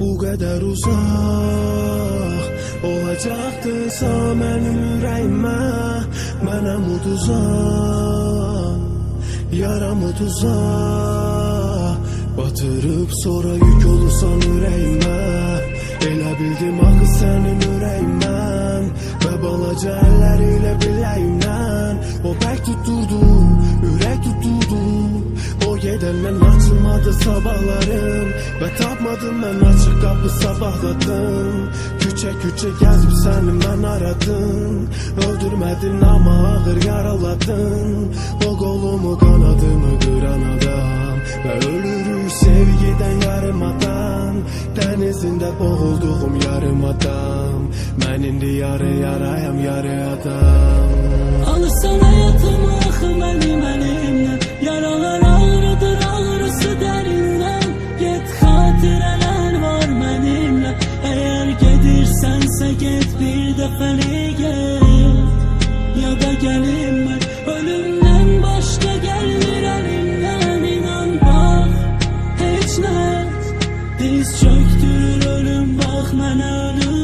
Bu qədər uzaq Olacaqdınsa mənim ürəyimə Mənəm uduzan Yaram uduzan Batırıb sonra yük olursan ürəyimə Elə bildim axı sənin ürəyindən Və balaca əllərilə biləyimdən O bək tutturdu, ürək tutturdu. O gedəndən açılmadı sabahlarım. Və tapmadım mən açıq qapı sabahladım. Küçə küçə gəzib səni mən aradım. Öldürmədin amma ağır yaraladın. O qolumu qanadımı qıran adam. Və ölürük sevgidən yarım adam. Dənizində boğulduğum yarım adam. Mən indi yarı yarayam yarı adam bir dəfəlik get Ya da gəlim mən Ölümdən başqa gəlmir əlimdən inan bax Heç nə Diz çöktürür ölüm bax mənə önümdə